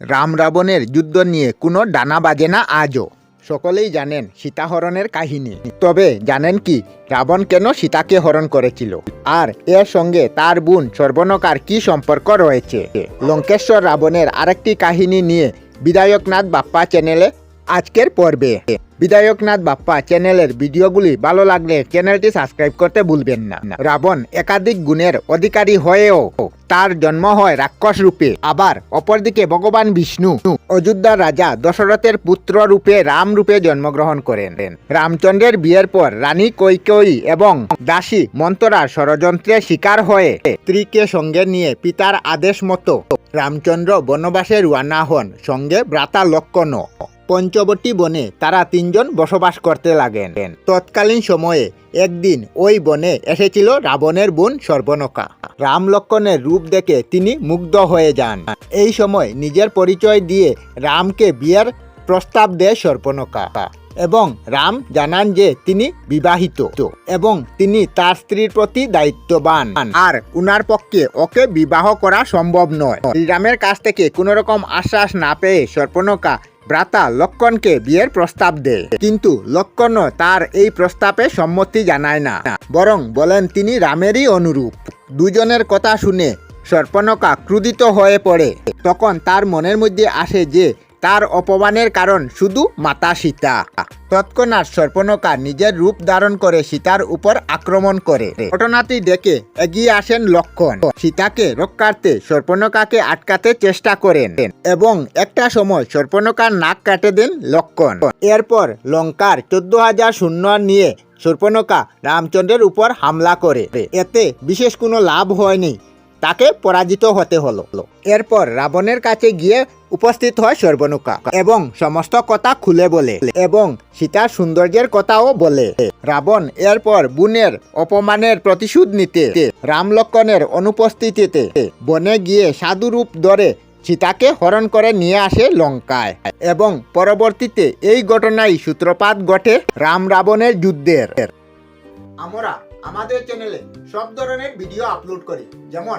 রাম রাবণের যুদ্ধ নিয়ে কোনো ডানা বাজে না আজও। সকলেই জানেন সীতাহরণের কাহিনী। তবে জানেন কি, রাবণ কেন সীতাকে হরণ করেছিল? আর এর সঙ্গে তার বোন সর্বনকার কি সম্পর্ক রয়েছে? লঙ্কেশ্বর রাবণের আরেকটি কাহিনী নিয়ে বিধায়কনাথ বাপ্পা চ্যানেলে আজকের পর্বে। বিধায়কনাথ বাপ্পা চ্যানেলের ভিডিওগুলি ভালো লাগলে চ্যানেলটি সাবস্ক্রাইব করতে ভুলবেন না। রাবণ একাধিক গুণের অধিকারী হয়েও তার জন্ম হয় রাক্ষস রূপে। আবার অপরদিকে ভগবান বিষ্ণু অযোধ্যার রাজা দশরথের পুত্র রূপে রাম রূপে জন্মগ্রহণ করেন। রামচন্দ্রের বিয়ের পর রানী কৈকেয়ী এবং দাসী মন্তরার ষড়যন্ত্রের শিকার হয়ে স্ত্রীকে সঙ্গে নিয়ে পিতার আদেশ মতো রামচন্দ্র বনবাসে রওনা হন। সঙ্গে ভ্রাতা লক্ষণ পঞ্চবটী বনে তারা তিনজন বসবাস করতে লাগেন। তৎকালীন সময়ে একদিন ওই বনে এসেছিল রাবণের বোন সর্বনকা। রাম লক্ষণের রূপ দেখে তিনি মুগ্ধ হয়ে যান। এই সময় নিজের পরিচয় দিয়ে রামকে বিয়ের প্রস্তাব দেয় সর্বনকা এবং রাম জানান যে তিনি বিবাহিত এবং তিনি তার স্ত্রীর প্রতি দায়িত্ববান। আর উনার পক্ষে ওকে বিবাহ করা সম্ভব নয়। শ্রীরামের কাছ থেকে কোনো রকম আশ্বাস না পেয়ে সর্পনকা ভ্রাতা লক্ষণকে বিয়ের প্রস্তাব দেয় কিন্তু লক্ষণও তার এই প্রস্তাবে সম্মতি জানায় না, বরং বলেন তিনি রামেরই অনুরূপ। দুজনের কথা শুনে সর্পণকা ক্রুদিত হয়ে পড়ে। তখন তার মনের মধ্যে আসে যে তার অপমানের কারণ শুধু মাতা সীতা। তৎক্ষণাৎ সর্পনকা নিজের রূপ ধারণ করে সীতার উপর আক্রমণ করে। ঘটনাটি দেখে এগিয়ে আসেন লক্ষণ। সীতাকে রক্ষার্থে সর্পনকাকে আটকাতে চেষ্টা করেন এবং একটা সময় সর্পনকার নাক কাটে দেন লক্ষণ। এরপর লঙ্কার চোদ্দ হাজার শূন্য নিয়ে সর্পনকা রামচন্দ্রের উপর হামলা করে। এতে বিশেষ কোনো লাভ হয়নি। তাকে পরাজিত হতে হলো। এরপর রাবণের কাছে গিয়ে উপস্থিত হয় সর্বনুকা এবং সমস্ত কথা খুলে বলে এবং সীতার সৌন্দর্যের কথাও বলে। রাবণ এরপর বুনের অপমানের প্রতিশোধ নিতে রাম লক্ষণের অনুপস্থিতিতে বনে গিয়ে সাধুরূপ ধরে সীতাকে হরণ করে নিয়ে আসে লঙ্কায় এবং পরবর্তীতে এই ঘটনাই সূত্রপাত ঘটে রাম রাবণের যুদ্ধের। আমরা আমাদের চ্যানেলে সব ধরনের ভিডিও আপলোড করি। যেমন